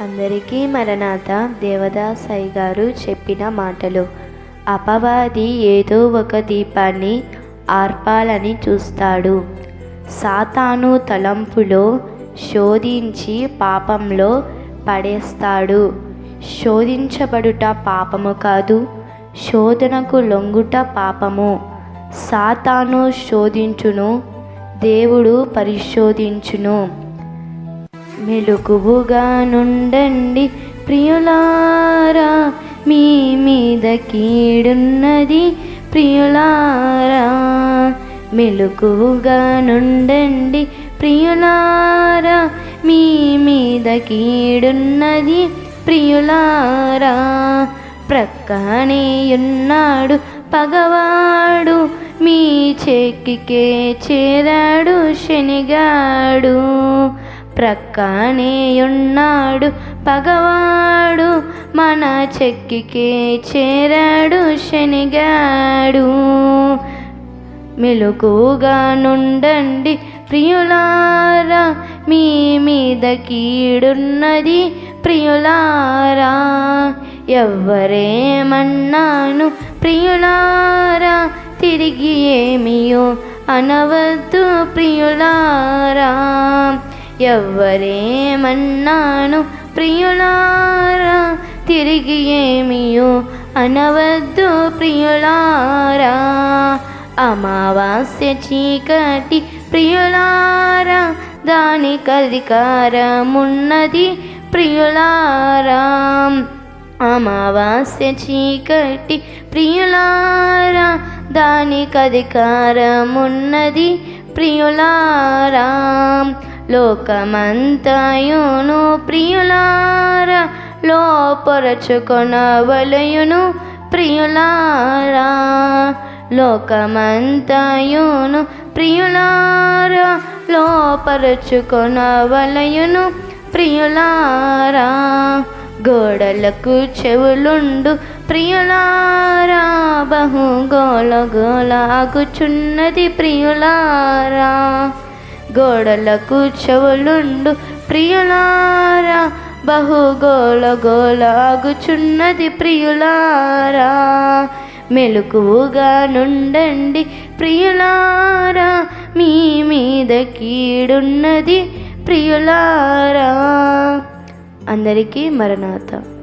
అందరికీ మరణాత దేవదాసాయి గారు చెప్పిన మాటలు. అపవాది ఏదో ఒక దీపాన్ని ఆర్పాలని చూస్తాడు. సాతాను తలంపులో శోధించి పాపంలో పడేస్తాడు. శోధించబడుట పాపము కాదు శోధనకు లొంగుట పాపము. సాతాను శోధించును దేవుడు పరిశోధించును. మెలుకువుగా నుండండి ప్రియులారా మీ మీద కీడున్నది ప్రియులారా. మెలుకువుగా నుండండి ప్రియులారా మీ మీద కీడున్నది ప్రియులారా. ప్రక్కనే ఉన్నాడు పగవాడు మీ చెక్కికే చేరాడు శనిగాడు. ప్రక్కనేయున్నాడు పగవాడు మన చెక్కికే చేరాడు శనిగాడు. మెలకుగా నుండండి ప్రియులారా మీ మీద కీడున్నది ప్రియులారా. ఎవ్వరేమన్నాను ప్రియులారా తిరిగి ఏమియో అనవద్దు ప్రియులారా. ఎవ్వరేమన్నాను? ప్రియులారా తిరిగి ఏమియో అనవద్దు ప్రియులారా. అమావాస్య చీకటి ప్రియులారా దానికి అధికారమున్నది ప్రియులారా. అమావాస్య చీకటి ప్రియులారా దానికి అధికారమున్నది ప్రియులారా. లోకమంతయును ప్రియులారా లోపరచుకొనవలయును ప్రియులారా. లోకమంతయును ప్రియులారా లోపరచుకొనవలయును ప్రియులారా. గోడలకు చెవులుండు ప్రియులారా బహు గోల గోల ఆగుచున్నది ప్రియులారా. గోడలకు చెవులుండు ప్రియులారా బహుగోళ ప్రియులారా. మెలకువగా నుండండి ప్రియులారా మీ మీద కీడున్నది ప్రియులారా. అందరికీ మరణాత.